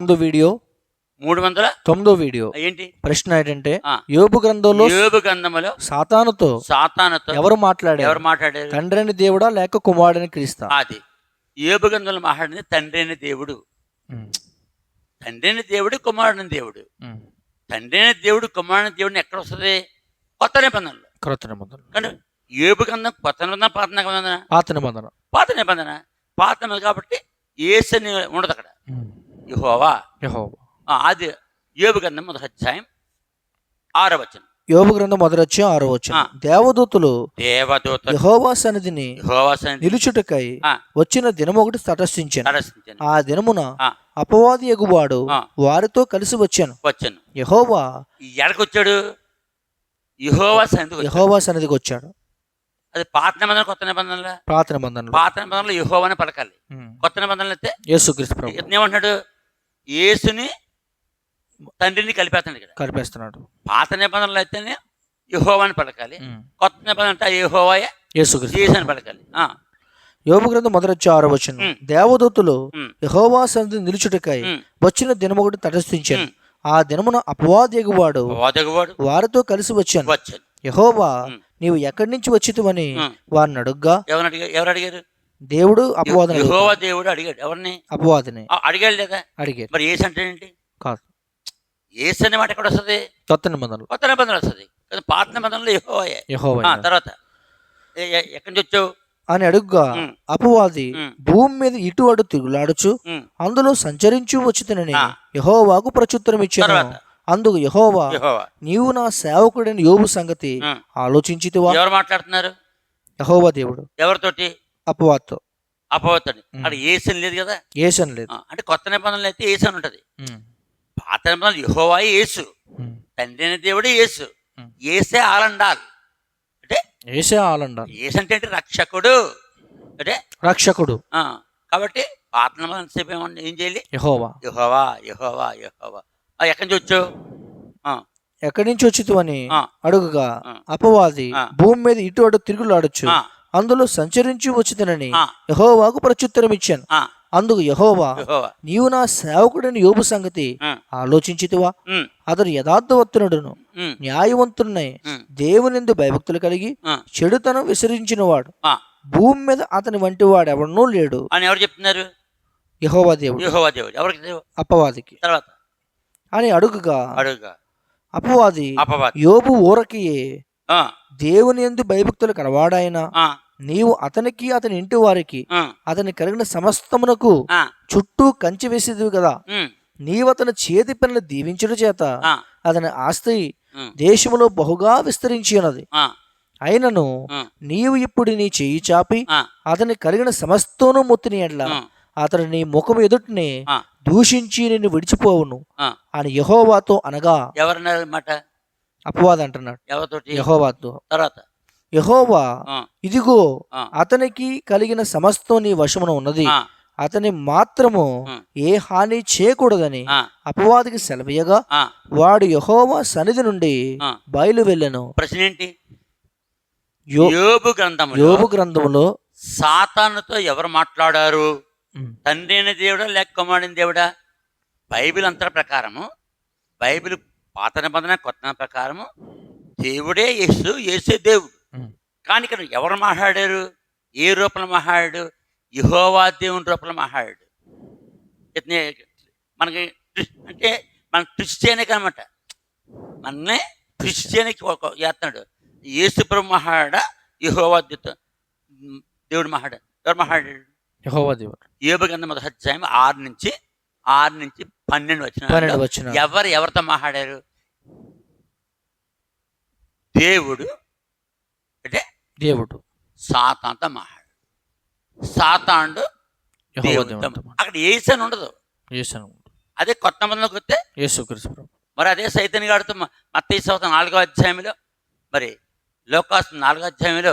తొమ్మిదో వీడియో. మూడు వందల? తొమ్మిదో వీడియో. ఏంటి? ప్రశ్న ఏంటంటే. యోబు గ్రంథంలో యోబు గ్రంథములో సాతానుతో సాతానుతో ఎవరు మాట్లాడారు? ఎవరు మాట్లాడారు? తండ్రిని దేవుడా లేక కుమారుడని క్రీస్తా? అది. యోబు గ్రంథంలో మాట్లాడింది తండ్రి అయిన దేవుడు. తండ్రి అయిన దేవుడు కుమారుడిని దేవుడు. తండ్రి అయిన దేవుడు కుమారుని దేవుడిని ఎక్కడ వస్తుంది? కొత్త నిబంధనలు. క్రొత్త నిబంధన కానీ ఏబు గ్రంథం కొత్త నిబంధన పాత నిబంధన? పాత నిబంధన. పాత నిబంధన. పాత కాబట్టి ఏసని ఉండదు అక్కడ. యెహోవా. యెహోవా. అది ఏబు గ్రంథం మొదటి అధ్యాయం ఆరో వచనం. యోబు గ్రంథం మొదలొచ్చి ఆరో వచ్చిన ఆ. దేవదూతులు దేవదూత యెహోవా సన్నిధిని యెహోవా సన్నిధి నిలుచుటకై. వచ్చిన దినము ఒకటి తటస్థించాను. ఆ దినమున. అపవాది ఎగువాడు. వారితో కలిసి వచ్చాను. వచ్చాను. యెహోవా ఎక్కడికి వచ్చాడు యెహోవా సన్నిధికి వచ్చాడు. యెహోవా సన్నిధికి వచ్చాడు. అది పాత నిబంధన కొత్త నిబంధనల? పాత నిబంధనలు. పాత నిబంధనలు యెహోవాని పలకాలి. కొత్త నిబంధనలు అయితే యేసుక్రీస్తు ఏమంటున్నాడు? యేసుని తండ్రిని కలిపేస్తున్నాడు ఇక్కడ. కలిపేస్తున్నాడు. పాత నిబంధనలు అయితేనే యెహోవాని పలకాలి. కొత్త నిబంధన అంటే యెహోవాయే యేసుక్రీస్తు. యేసుని పలకాలి. యోబు గ్రంథం మొదలొచ్చి ఆరో వచ్చిన. దేవదూతులు యెహోవా సన్నిధి నిలుచుటకై. వచ్చిన దినము ఒకటి తటస్థించాను. ఆ దినమున అపవాది ఎగువాడు ఓదగవాడు వారితో కలిసి వచ్చాను. యెహోవా. నీవు ఎక్కడి నుంచి వచ్చితువని. వారిని అడుగ్గా. ఎవరు అడిగారు? దేవుడు అపవాదిని యెహోవా దేవుడు అడిగాడు. ఎవరిని? అపవాదిని అడిగాడు లేదా? అడిగారు మరి ఏసు అంటే ఏంటి? కాదు. ఏసు అనే మాట ఎక్కడ వస్తుంది కొత్త నిబంధనలు. కొత్త నిబంధన వస్తుంది. కానీ పాత నిబంధనలు యెహోవాయే. యెహోవా తర్వాత. ఎక్కడి నుంచి వచ్చావు? అని అడుగ్గా. అపవాది. భూమి మీద ఇటు అటు తిరుగులాడుచు అందులో సంచరించు వచ్చుతనని. యెహోవాకు ప్రత్యుత్తరం ఇచ్చాను? అందుకు యెహోవా. నీవు నా సేవకుడైన యోబు సంగతి ఉమ్. ఆలోచించితివా? ఎవరు మాట్లాడుతున్నారు? యెహోవా దేవుడు. ఎవరితోటి? అపవాద్తో అపవతని ఉమ్. అక్కడ ఏసని లేదు కదా? ఏసన్ లేదు. అంటే కొత్త నిబంధనలు అయితే ఏసు అని ఉంటుంది. పాత నిబంధనలు యెహోవా యేసు. తండ్రి అయిన దేవుడే యేసు. ఏసే ఆలండాల్. అంటే? ఏసే ఆలండ ఏసు అంటే రక్షకుడు. అంటే? రక్షకుడు. ఆ, కాబట్టి పాత నిబంధన సేపు ఏం చేయాలి? యెహోవా. యెహోవా యెహోవా యెహోవా. ఎక్కడి నుంచి వచ్చావు? ఎక్కడి నుంచి వచ్చితువని. అడుగుగా. అపవాది. భూమి మీద ఇటు అటు తిరుగులాడొచ్చు. ఆ, అందులో సంచరించి వచ్చితనని యెహోవాకు ప్రత్యుత్తరం ఇచ్చాను అందుకు యెహోవా నీవు నా సేవకుడైన యోబు సంగతి ఆలోచించితివా? అతడు న్యాయవంతున్నై ఉమ్, దేవునిందు భయభక్తులు కలిగి చెడుతనం విసరించినవాడు. భూమి మీద అతని వంటి వాడు ఎవడనూ లేడు. అని ఎవరు చెప్తున్నారు? యెహోవా దేవుడు. యెహోవా దేవుడు. ఎవరికి అపవాదికి. తర్వాత. అని అడుగుగా అడుగుగా. అపవాది అపవాది. యోబు ఊరకి దేవుని ఎందు భయభక్తులు కలవాడాయన నీవు అతనికి అతని ఇంటి వారికి అతని కలిగిన సమస్తమునకు చుట్టూ కంచి వేసేదివి కదా. నీవు అతని చేతి పనులు దీవించడం చేత అతని ఆస్తి దేశములో బహుగా విస్తరించి ఉన్నది అయినను నీవు ఇప్పుడు నీ చెయ్యి చాపి అతని కలిగిన సమస్తోను మొత్తిని ఎడ్ల. ఆ, అతడు నీ ముఖం ఎదుటిని దూషించి నిన్ను విడిచిపోవును. అని యహోవాతో అనగా ఎవరన్నారు మాట? అపవాది అంటున్నాడు. ఎవరితోటి? యహోవాతో. తర్వాత? యహోవా ఇదిగో అతనికి కలిగిన సమస్తం నీ వశమున ఉన్నది. అతని మాత్రము. ఏ హాని చేయకూడదని అపవాదికి సెలవీయగా వాడు యహోవా సన్నిధి నుండి. బయలు వెళ్ళెను. ప్రశ్న ఏంటి? యోబు గ్రంథంలో యోబు గ్రంథములో సాతానుతో ఎవరు మాట్లాడారు? తండ్రి అయిన దేవుడా లేక కుమారుని దేవుడా? బైబిల్ అంతర ప్రకారము బైబిల్ పాత నిబంధన కొత్త ప్రకారము దేవుడే యేసు యేసే దేవుడు. కానీ ఇక్కడ ఎవరు మాట్లాడారు? ఏ రూపంలో మాట్లాడాడు? యహోవా దేవుని రూపంలో మాట్లాడాడు. ఇతని మనకి అంటే మన ట్విస్ట్ చేయడానికి అనమాట మనల్ని ట్విస్ట్ చేయడానికి ఒక చేస్తున్నాడు యేసు ప్రభు మహాడా యహోవా దేవుడు మహాడు ఎవరు మహాడాడు యెహోవా దేవుడు. ఏబు మొదటి అధ్యాయం ఆరు నుంచి ఆరు నుంచి పన్నెండు వచ్చిన వచ్చిన ఎవరు ఎవరితో మాట్లాడారు? దేవుడు అంటే దేవుడు. సాతాంతో మాట్లాడు సాతాండు అక్కడ ఏసని ఉండదు. యేసను అదే కొత్త మందిలోకి వస్తే ప్రభు. మరి అదే సైతని గాడితో మత్తయి సవత నాలుగో అధ్యాయంలో మరి లోకాస్ నాలుగో అధ్యాయంలో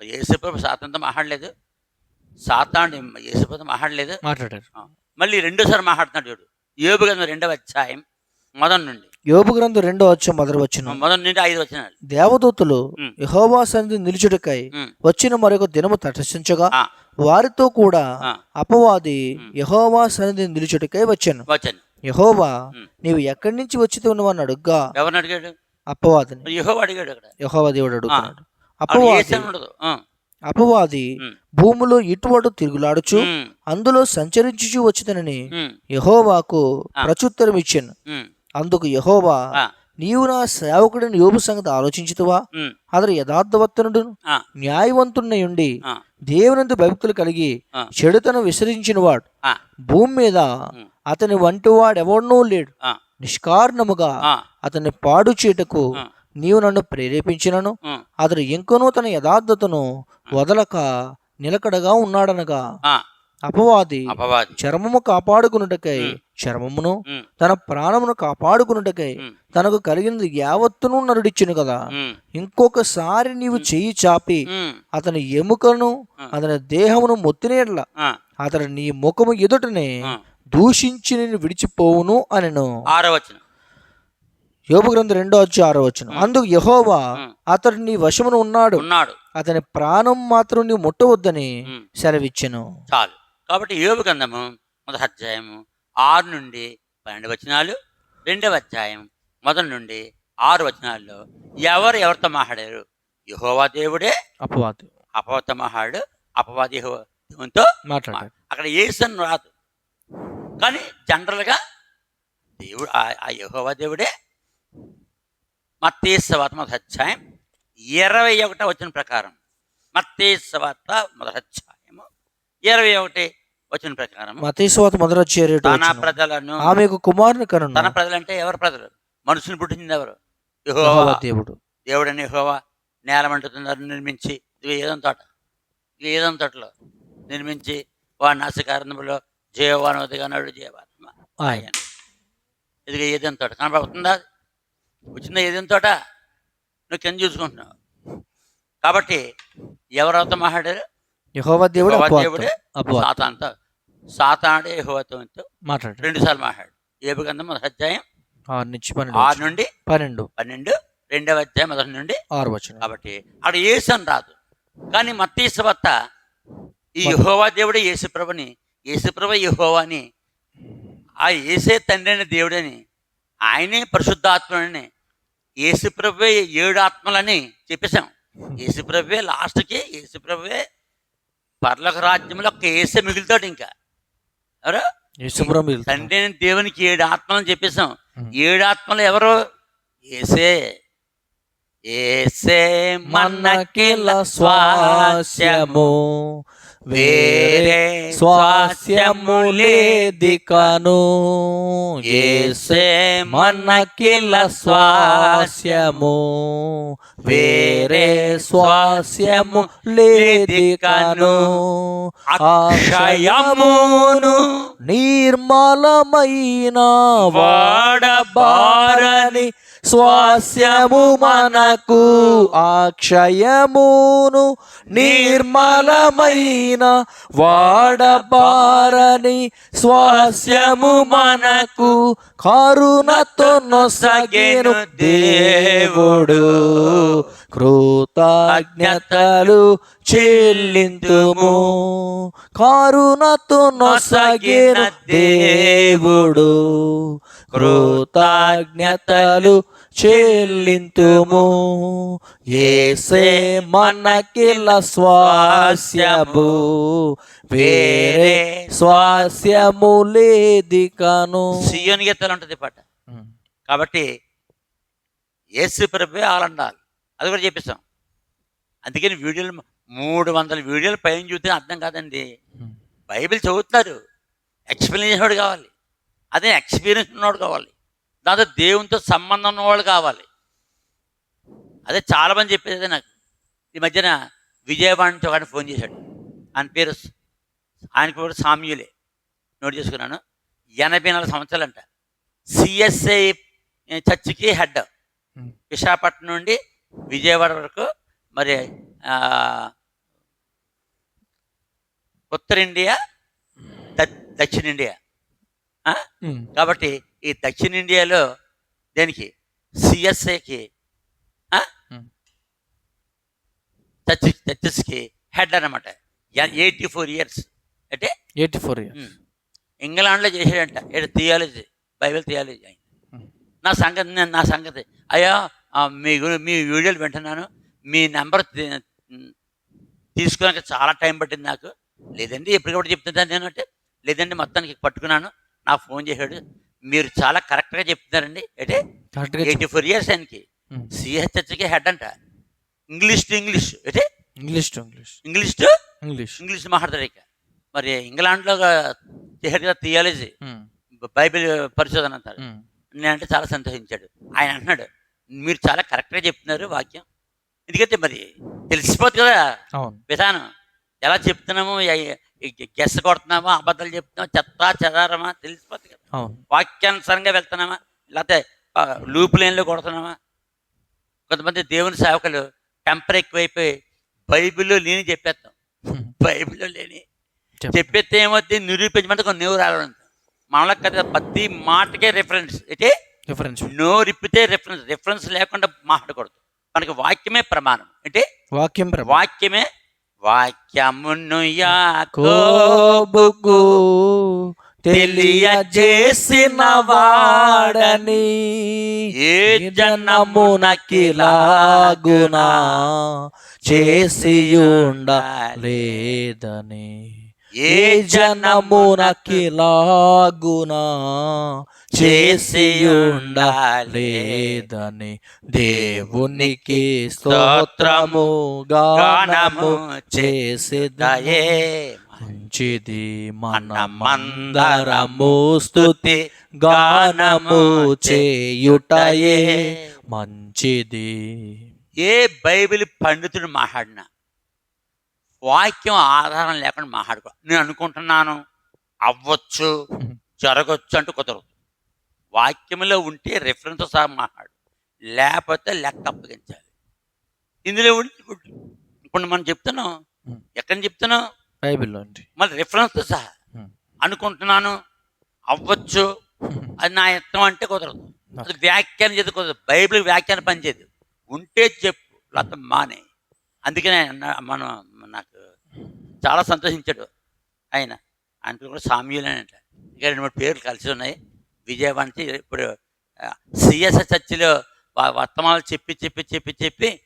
మరి యేసుప్రభు సాతంతో మాట్లాడలేదు. సాతాండు యేసుప్రభు మాట్లాడలేదు. మాట్లాడారు. మళ్ళీ రెండోసారి మాట్లాడుతున్నాడు చూడు. ఏబు కదా రెండవ అధ్యాయం మొదటి నుండి. యోబు గ్రంథం రెండో వచ్చి మొదటి వచ్చిన మొదటి నుండి ఐదు వచ్చినాడు దేవదూతలు. యెహోవా సన్నిధి నిలుచుటకై. వచ్చిన మరొక దినము తటస్థించగా వారితో కూడా అపవాది. యెహోవా సన్నిధి నిలుచుటకై వచ్చాను. వచ్చాను. యెహోవా. నీవు ఎక్కడి నుంచి వచ్చి ఉన్నవని అడుగ్గా? ఎవరిని అడిగాడు? అపవాదిని. యెహోవా అడిగాడు అక్కడ. యెహోవా దేవుడు అడుగుతున్నాడు. అపవాది అపవాది. భూమిలో ఇటువటు తిరుగులాడుచు అందులో సంచరించుచు వచ్చితనని ఉమ్, యెహోవాకు. ప్రత్యుత్తరం ఇచ్చాను అందుకు యెహోవా నీవు నా సేవకుడిని యోబు సంగతి ఆలోచించుతువా? అతడు యథార్థవర్తనుడు ఆ, న్యాయవంతున్నయుండి ఆ, దేవునందు భక్తులు కలిగి. చెడుతను విసరించిన వాడు భూమి మీద. అతని వంటి వాడెవడనూ లేడు నిష్కారణముగా అతన్ని పాడు చేయటకు ఆ. నీవు నన్ను ప్రేరేపించినను. అతడు ఇంకనూ తన యథార్థతను వదలక నిలకడగా ఉన్నాడనగా అపవాది అపవాది. చర్మము కాపాడుకున్నటకై. చర్మమును తన ప్రాణమును కాపాడుకున్నటకై తనకు కలిగినది యావత్తును నరుడిచ్చును కదా. ఇంకొకసారి నీవు చెయ్యి చాపి అతని ఎముకను. అతని దేహమును మొత్తినేట్ల. అతడు నీ ముఖము ఎదుటనే. దూషించి నేను విడిచిపోవును అనెను. ఆరో వచ్చిన యోబు గ్రంథం రెండో వచ్చి ఆరో వచ్చును అందుకు యహోవా. అతడు నీ వశమును ఉన్నాడు. ఉన్నాడు. అతని ప్రాణం మాత్రం నీ ముట్టవద్దని సెలవిచ్చెను. చాలు. కాబట్టి యోబు గ్రంథము మొదటి అధ్యాయము ఆరు నుండి పన్నెండు వచనాలు రెండవ అధ్యాయం మొదటి నుండి ఆరు వచనాల్లో ఎవరు ఎవరితో మాట్లాడారు? యహోవా దేవుడే అపవాది. అపవత మహాడు అపవాది దేవునితో మాట్లాడాడు అక్కడ ఏసన్ రాదు. కానీ జనరల్గా దేవుడు ఆ- ఆ యహోవా దేవుడే మత్తేశ్వార్త మొదటి అధ్యాయం ఇరవై ఒకటో వచ్చిన ప్రకారం. మత్తేశ్వార్త మొదటి అధ్యాయము ఇరవై ఒకటి వచ్చిన ప్రకారం మతేశ్వాత తన వచ్చే ప్రజలను ఆమెకు కుమారుని కనును. తన ప్రజలంటే ఎవరు ప్రజలు? మనుషుని పుట్టింది ఎవరు? యెహోవా. దేవుడు. దేవుడని యెహోవా నేల మంటుతున్నారు నిర్మించి ఇది ఏదం తోట. ఇది ఏదం తోటలో నిర్మించి వాడి నాశకారణంలో జీవవానవతిగా నడు జీవాత్మ ఆయన. ఇది ఏదైన తోట. కనబడుతుందా వచ్చిందా ఏదైన తోట? నువ్వు కింద చూసుకుంటున్నావు. కాబట్టి మాట్లాడారు? యెహోవా దేవుడు దేవుడే సాతాన్తో సాతానుడే యెహోవాతో మాట్లాడాడు రెండు సార్లు మాట్లాడు. ఏబు గంధం మొదటి అధ్యాయం ఆరు నుంచి పన్నెండు ఆరు. నుండి పన్నెండు. పన్నెండు రెండవ అధ్యాయం మొదటి నుండి ఆరు వచ్చిన కాబట్టి అక్కడ ఏసని రాదు. కానీ మత్తీసవత్త ఈ యహోవా దేవుడే యేసుప్రభని యేసుప్రభ యహోవాని ఆ ఏసే తండ్రి అయిన దేవుడని ఆయనే పరిశుద్ధాత్మని యేసుప్రభే ఏడు ఆత్మలని చెప్పేశాం. యేసుప్రభే లాస్ట్కి యేసుప్రభే పర్లోక రాజ్యంలో ఒక్క ఏసే మిగులుతాడు ఇంకా. ఎవరు? తండ్రి అయిన దేవునికి ఏడు ఆత్మలని చెప్పేశాం. ఉం. ఏడు ఆత్మలు ఎవరు? ఏసే. ఏసే మనకిల స్వాస్యము. వేరే స్వాస్యము లేదికను ఏసే మనకిల స్వాస్యము. వేరే స్వాస్యము లేదికను అక్షయమును నిర్మలమైన వాడబారని స్వాస్యము మనకు. అక్షయమును నిర్మలమైన వాడబారని స్వాస్యము మనకు కరుణతో నొసగేను దేవుడు. కృతజ్ఞతలు చెల్లింతుము. కరుణతో నొసగేను దేవుడు. కృతజ్ఞతలు చెల్లింతుము. ఏసే మనకిల స్వాస్యము. వేరే స్వాస్యము లేదికను సియోని గీతాలు ఉంటుంది పాట. కాబట్టి యేసు ప్రభే ఆలండాలి అది కూడా చెప్పేస్తాం. అందుకని వీడియోలు మూడు వందల వీడియోలు పైన చూస్తే అర్థం కాదండి. బైబిల్ చదువుతున్నారు ఎక్స్ప్లెయిన్ వాడు కావాలి. అదే ఎక్స్పీరియన్స్ ఉన్నవాడు కావాలి. దాంతో దేవునితో సంబంధం ఉన్నవాడు కావాలి. అదే చాలామంది చెప్పేది నాకు. ఈ మధ్యన విజయవాడ నుంచి ఒకటి ఫోన్ చేశాడు. ఆయన పేరు ఆయనకు కూడా సామ్యులే. నోట్ చేసుకున్నాను. ఎనభై నాలుగు సంవత్సరాలంట. సిఎస్ఐ చర్చికి హెడ్. విశాఖపట్నం నుండి విజయవాడ వరకు మరి ఉత్తర ఇండియా దక్షిణ ఇండియా. కాబట్టి ఈ దక్షిణ ఇండియాలో దేనికి? సిఎస్ఏకి Hmm. చర్చ్ చర్చెస్కి హెడ్ అనమాట ఎయిటీ ఫోర్ ఇయర్స్. అంటే? Eighty four years. ఇంగ్లాండ్లో చేసాడంట ఇక్కడ థియాలజీ బైబిల్ థియాలజీ అయింది. నా సంగతి నేను నా సంగతి. అయ్యా మీ గురి- మీ వీడియోలు వింటున్నాను. మీ నెంబర్ తీసుకోడానికి చాలా టైం పట్టింది నాకు. లేదండి ఎప్పటికప్పుడు చెప్తున్నాను నేను అంటే. లేదండి మొత్తానికి పట్టుకున్నాను. నాకు ఫోన్ చేశాడు. మీరు చాలా కరెక్ట్గా చెప్తున్నారండి. అంటే ఎయిటీ ఫోర్ ఇయర్స్ ఆయనకి. సిహెచ్హెచ్కి హెడ్ అంట. English to English. అంటే English to English. English to English. English మాట్లాడతారు ఇక. మరి ఇంగ్లాండ్లో కదా థియాలజీ. బైబిల్ పరిశోధన అంటారు. నేనంటే చాలా సంతోషించాడు. ఆయన అంటున్నాడు మీరు చాలా కరెక్ట్గా చెప్తున్నారు వాక్యం. ఎందుకంటే మరి తెలిసిపోతుంది కదా విధానం. ఎలా చెప్తున్నాము గెస్ కొడుతున్నామా అబద్ధాలు చెప్తున్నామా చెత్త చెదారమా తెలిసిపోతుంది కదా. వాక్యానుసారంగా వెళ్తున్నామా? లేకపోతే లూప్ లైన్లో కొడుతున్నామా? కొంతమంది దేవుని సేవకులు టెంపర్ ఎక్కువైపోయి బైబిల్లో లేని చెప్పేస్తాం. బైబిల్లో లేని. చెప్పు. చెప్పేస్తే ఏమవుతుంది నిరూపించమంటే కొన్ని నీవు రావడం మనలో కదా ప్రతి మాటకే రిఫరెన్స్ అయితే డిఫరెన్స్ నో రిప్పితే రిఫరెన్స్ రిఫరెన్స్ లేకుండా మాట్లాడకూడదు. మనకి వాక్యమే ప్రమాణం. అంటే వాక్యం వాక్యమే వాక్యమును యాకో కోబుకు తెలియజేసిన వాడని ఏ జనమునకిలాగునా చేసి లేదని ఏ జనమునకిలాగునా చేసి ఉండాలేదని దేవునికి స్తోత్రము గానము చేసి దయే మంచిది మనమందరము స్థుతి గానము చేయుటయే. మంచిది. ఏ బైబిల్ పండితుడు మాట్లాడినా వాక్యం ఆధారం లేకుండా మాట్లాడుకో. నేను అనుకుంటున్నాను అవ్వచ్చు జరగచ్చు అంటూ కుదరదు. వాక్యంలో ఉంటే రెఫరెన్స్ సహా మాట్లాడు. లేకపోతే లెక్క అప్పగించాలి. ఇందులో ఉండి ఇప్పుడు మనం చెప్తున్నాం. ఎక్కడ చెప్తున్నాం? బైబిల్లో మళ్ళీ రెఫరెన్స్తో సహా. అనుకుంటున్నాను అవ్వచ్చు అది నా ఇష్టం అంటే కుదరదు. అది వ్యాఖ్యానం చేతి కుదరదు. బైబిల్ వ్యాఖ్యానం పనిచేయదు ఉంటే చెప్పు లేకపోతే మానే. అందుకనే మనం నాకు చాలా సంతోషించాడు ఆయన. ఆయన కూడా సామ్యులు అని అంట. ఇంకా రెండు మూడు పేర్లు కలిసి ఉన్నాయి. విజయవాడ నుంచి ఇప్పుడు సిఎస్ఎస్ చర్చిలో వర్తమానాలు చెప్పి చెప్పి చెప్పి చెప్పి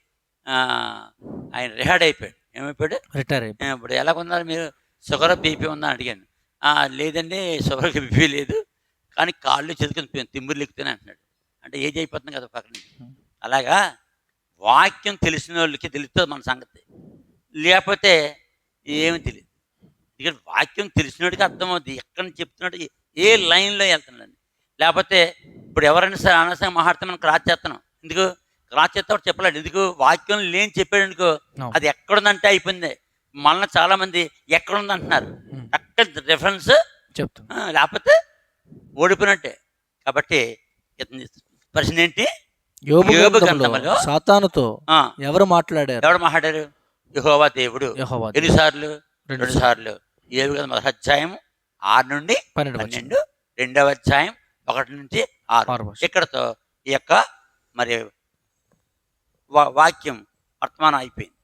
ఆయన రిహార్డ్ అయిపోయాడు. ఏమైపోయాడు? రిటైర్ అయిపోయి "ఏ, ఇప్పుడు ఎలా ఉన్నారు మీరు? షుగర్ బీపీ ఉందా అడిగాను. "ఆ, లేదండి షుగర్ బీపీ లేదు. కానీ కాళ్ళు చెదుకుని తిమ్మిరి లెక్కుతానే అంటున్నాడు. అంటే ఏజ్ అయిపోతుంది కదా పక్కన. అలాగా వాక్యం తెలిసిన వాళ్ళకి తెలుస్తుంది మన సంగతి. లేకపోతే ఏమి తెలియదు. ఇక్కడ వాక్యం తెలిసినోడికి అర్థమవుతుంది ఎక్కడ చెప్తున్నాడు? ఏ- ఏ లైన్లో వెళ్తున్నాడు లేకపోతే ఇప్పుడు ఎవరైనా సరే అనవసరంగా మాట్లాడితే మనం క్రాస్ చేస్తున్నాం ఎందుకు? క్రాస్ చేస్తే చెప్పలేడు. ఎందుకు? వాక్యం లేని చెప్పాడు ఎందుకు. అది ఎక్కడుందంటే అయిపోయింది. మళ్ళీ చాలా మంది ఎక్కడుంది అంటున్నారు ఉమ్. అక్కడ రిఫరెన్స్? చెప్తున్నా లేకపోతే ఓడిపోయినట్టే. కాబట్టి ప్రశ్న ఏంటి? సాతానుతో ఎవరు మాట్లాడారు? ఎవడు మాట్లాడారు? యెహోవా దేవుడు. ఎన్నిసార్లు రెండు సార్లు. ఏవి కదా మొదటి అధ్యాయం ఆరు నుండి పన్నెండు పన్నెండు రెండవ అధ్యాయం ఒకటి నుంచి ఆరు. ఇక్కడతో ఈ యొక్క మరి వాక్యం వర్తమానం అయిపోయింది